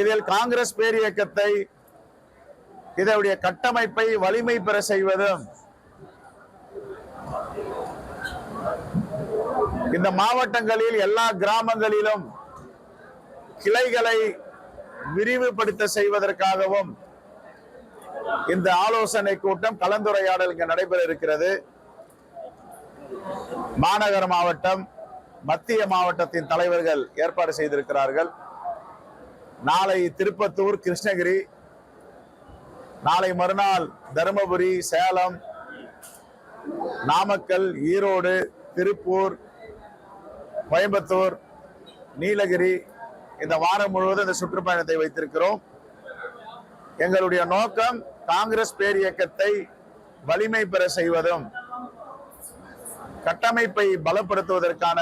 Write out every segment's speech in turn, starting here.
இதில் காங்கிரஸ் பேரியக்கத்தை இதனுடைய கட்டமைப்பை வலிமை பெற செய்வதும் இந்த மாவட்டங்களில் எல்லா கிராமங்களிலும் கிளைகளை விரிவுபடுத்த செய்வதற்காகவும் இந்த ஆலோசனை கூட்டம் கலந்துரையாடல் இங்கு நடைபெற இருக்கிறது. மாநகர மாவட்டம் மத்திய மாவட்டத்தின் தலைவர்கள் ஏற்பாடு செய்திருக்கிறார்கள். நாளை திருப்பத்தூர் கிருஷ்ணகிரி. நாளை மறுநாள் தருமபுரி சேலம் நாமக்கல் ஈரோடு திருப்பூர் கோயம்புத்தூர் நீலகிரி. இந்த வாரம் முழுவதும் இந்த சுற்றுப்பயணத்தை வைத்திருக்கிறோம். எங்களுடைய நோக்கம் காங்கிரஸ் பேரியக்கத்தை வலிமை பெற செய்வதும் கட்டமைப்பை பலப்படுத்துவதற்கான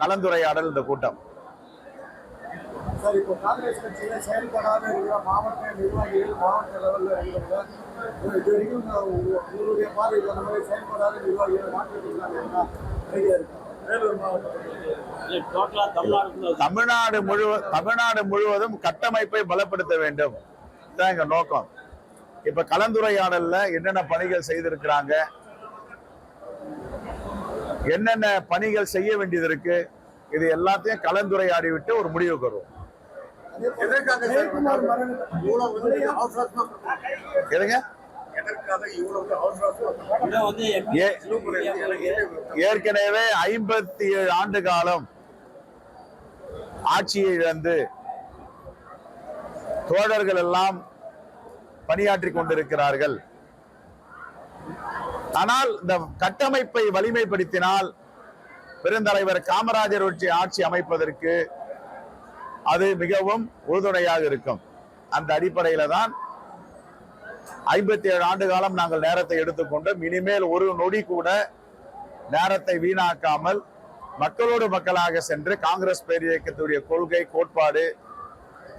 கலந்துரையாடல் இந்த கூட்டம். சார் இப்போ காங்கிரஸ் கட்சியில செயல்படாத இருக்கிற மாவட்ட நிர்வாகிகள் மாவட்ட லெவல்ல இருக்கிறவங்க இது வரைக்கும் உங்களுடைய பார்வையில் அந்த மாதிரி செயல்படாத நிர்வாகிகள் மாற்றிருக்காங்க வேலூர் மாவட்டம் தமிழ்நாடு full தமிழ்நாடு முழு தமிழ்நாடு முழுவதும் கட்டமைப்பை பலப்படுத்த வேண்டும். இதுதான் எங்க நோக்கம். இப்ப கலந்துரையாடல்ல என்னென்ன பணிகள் செய்திருக்கிறாங்க? என்னென்ன பணிகள் செய்ய வேண்டியது இருக்கு? இது எல்லாத்தையும் கலந்துரையாடி விட்டு ஒரு முடிவுக்கு வருவோம். எதுங்க ஏற்கனவே ஐம்பத்தி ஏழு ஆண்டு காலம் ஆட்சியை இழந்து தோழர்கள் எல்லாம் பணியாற்றி கொண்டிருக்கிறார்கள். ஆனால் இந்த கட்டமைப்பை வலிமைப்படுத்தினால் பெருந்தலைவர் காமராஜர் ஆட்சி அமைப்பதற்கு அது மிகவும் உறுதுணையாக இருக்கும். அந்த அடிப்படையில தான் ஐம்பத்தி ஏழு ஆண்டு காலம் நாங்கள் நேரத்தை எடுத்துக்கொண்டோம் இனிமேல் ஒரு நொடி கூட நேரத்தை வீணாக்காமல் மக்களோடு மக்களாக சென்று காங்கிரஸ் பேரியக்கத்துடைய கொள்கை கோட்பாடு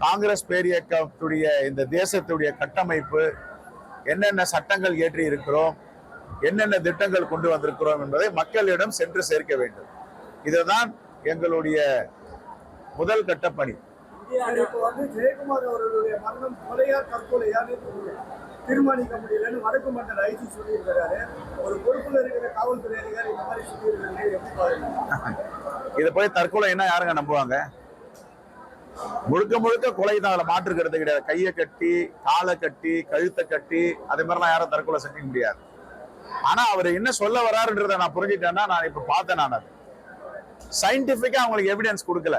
காங்கிரஸ் பேரியக்கத்துடைய இந்த தேசத்துடைய கட்டமைப்பு என்னென்ன சட்டங்கள் இயற்றி இருக்கிறோம் என்னென்ன திட்டங்கள் கொண்டு வந்திருக்கிறோம் என்பதை மக்களிடம் சென்று சேர்க்க வேண்டும். இதுதான் எங்களுடைய முதல் கட்ட பணி. ஜெயக்குமார் அவர்களுடைய மரணம் கொலையா தற்கொலையான்னு தீர்மானிக்க முடியலன்னு வடக்கு மண்டல ஐசி சொல்லியிருக்கிறாரு. ஒரு பொறுப்புல இருக்கிற காவல்துறை அதிகாரி இந்த மாதிரி சொல்லியிருக்காங்க இதை போய் தற்கொலைன்னா யாருங்க நம்புவாங்க? முழுக்க முழுக்க கொலை தான். அதுல மாற்றுக்கிறது கிடையாது. கையை கட்டி காலை கட்டி கழுத்தை கட்டி அதே மாதிரிலாம் யாரும் தற்கொலை செஞ்சுக்க முடியாது. ஆனா அவர் என்ன சொல்ல வராருன்றதை நான் புரிஞ்சுட்டேன்னா நான் இப்ப பார்த்தேன் நான். அது சயின்டிபிக்கா அவங்களுக்கு எவிடன்ஸ் கொடுக்கல.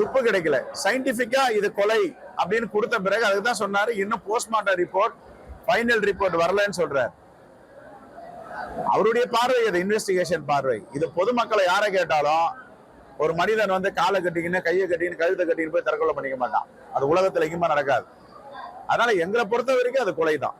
துப்பு கிடைக்கல. சயின்டிபிக்கா இது கொலை அப்படின்னு கொடுத்த பிறகு அதுக்கு தான் சொன்னாரு இன்னும் போஸ்ட்மார்ட்டம் ரிப்போர்ட் ஃபைனல் ரிப்போர்ட் வரலன்னு சொல்றாரு. அவருடைய பார்வை அது இன்வெஸ்டிகேஷன் பார்வை. இது பொதுமக்களை யாரை கேட்டாலும் ஒரு மனிதன் வந்து காலை கட்டிக்கின்னு கையை கட்டிக்கின்னு கழுத்தை கட்டின்னு போய் தற்கொலை பண்ணிக்க மாட்டான். அது உலகத்துல எங்கேயுமா நடக்காது. அதனால எங்களை பொறுத்த வரைக்கும் அது கொலை தான்